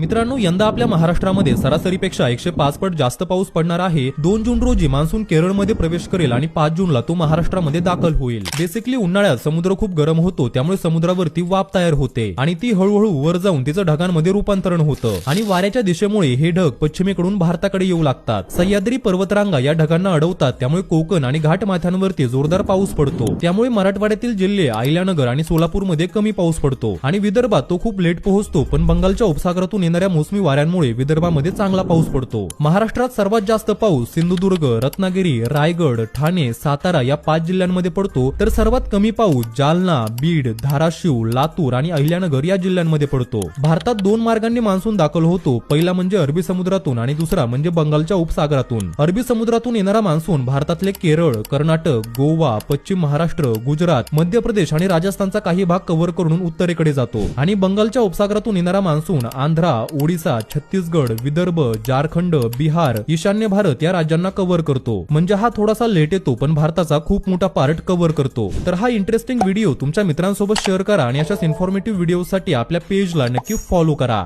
मित्रांनो यंदा आपल्या महाराष्ट्रामध्ये सरासरीपेक्षा एकशे पाच पट जास्त पाऊस पडणार आहे. दोन जून रोजी मान्सून केरळमध्ये प्रवेश करेल आणि पाच जूनला तो महाराष्ट्रामध्ये दाखल होईल. बेसिकली उन्हाळ्यात समुद्र खूप गरम होतो त्यामुळे समुद्रावरती वाफ तयार होते आणि ती हळूहळू वर जाऊन तिचं ढगांमध्ये रूपांतरण होतं. आणि वाऱ्याच्या दिशेमुळे हे ढग पश्चिमेकडून भारताकडे येऊ लागतात. सह्याद्री पर्वतरांगा या ढगांना अडवतात त्यामुळे कोकण आणि घाट माथ्यांवरती जोरदार पाऊस पडतो. त्यामुळे मराठवाड्यातील जिल्हे अहिल्यानगर आणि सोलापूरमध्ये कमी पाऊस पडतो. आणि विदर्भात तो खूप लेट पोहोचतो पण बंगालच्या उपसागरातून येणाऱ्या मोसमी वाऱ्यांमुळे विदर्भामध्ये चांगला पाऊस पडतो. महाराष्ट्रात सर्वात जास्त पाऊस सिंधुदुर्ग रत्नागिरी रायगड ठाणे सातारा या पाच जिल्ह्यांमध्ये पडतो. तर सर्वात कमी पाऊस जालना बीड धाराशिव लातूर आणि अहिल्यानगर या जिल्ह्यांमध्ये पडतो. भारतात दोन मार्गांनी मान्सून दाखल होतो. पहिला म्हणजे अरबी समुद्रातून आणि दुसरा म्हणजे बंगालच्या उपसागरातून. अरबी समुद्रातून येणारा मान्सून भारतातले केरळ कर्नाटक गोवा पश्चिम महाराष्ट्र गुजरात मध्य प्रदेश आणि राजस्थानचा काही भाग कव्हर करून उत्तरेकडे जातो. आणि बंगालच्या उपसागरातून येणारा मान्सून आंध्रा ओडिसा छत्तीसगड विदर्भ झारखंड बिहार ईशान्य भारत या राज्यांना कव्हर करतो. म्हणजे हा थोडासा लेट येतो पण भारताचा खूप मोठा पार्ट कव्हर करतो. तर हा इंटरेस्टिंग व्हिडिओ तुमच्या मित्रांसोबत शेअर करा आणि अशाच इन्फॉर्मेटिव्ह व्हिडिओसाठी आपल्या पेजला नक्की फॉलो करा.